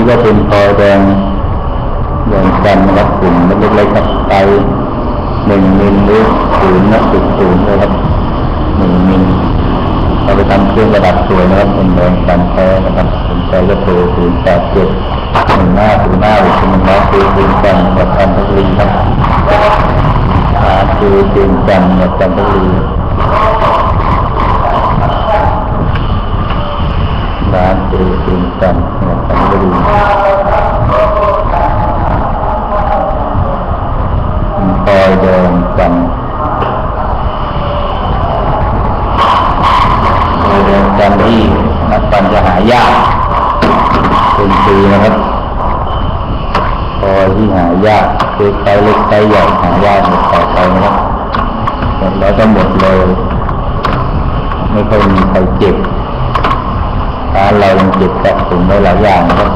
นี้ก็เป็นพอแดงแดงจันนะครับกลุ่มเล็กๆครับไตหนึ่งมิลหรือศูนย์นะจุดศูนย์นะครับหนึ่งมิลเอาไปทำเครื่องระดับสวยนะครับเป็นแดงจันแท้นะครับสนใจก็โทรศูนย์แปดเจ็ดหนึ่งห้าศูนย์ห้าหรือศูนย์น้องคือศูนย์จันทร์กับจันทบุรีครับหาคือศูนย์จันทร์กับจันทบุรีร้านเจริญจันทร์จังหวัดจันทบุรี แดงจันทร์พลอยแดงจันทร์ที่นักปั่นจะหายากเป็นปีนะครับพอที่หายากคือไซส์เล็กไซส์ใหญ่หายากหมดต่อไปนะครับหมดแล้วก็หมดเลย ไม่ค่อยมีใครเจ็บร้านเรายังเก็บสะสมไว้หลายอย่างนะครับ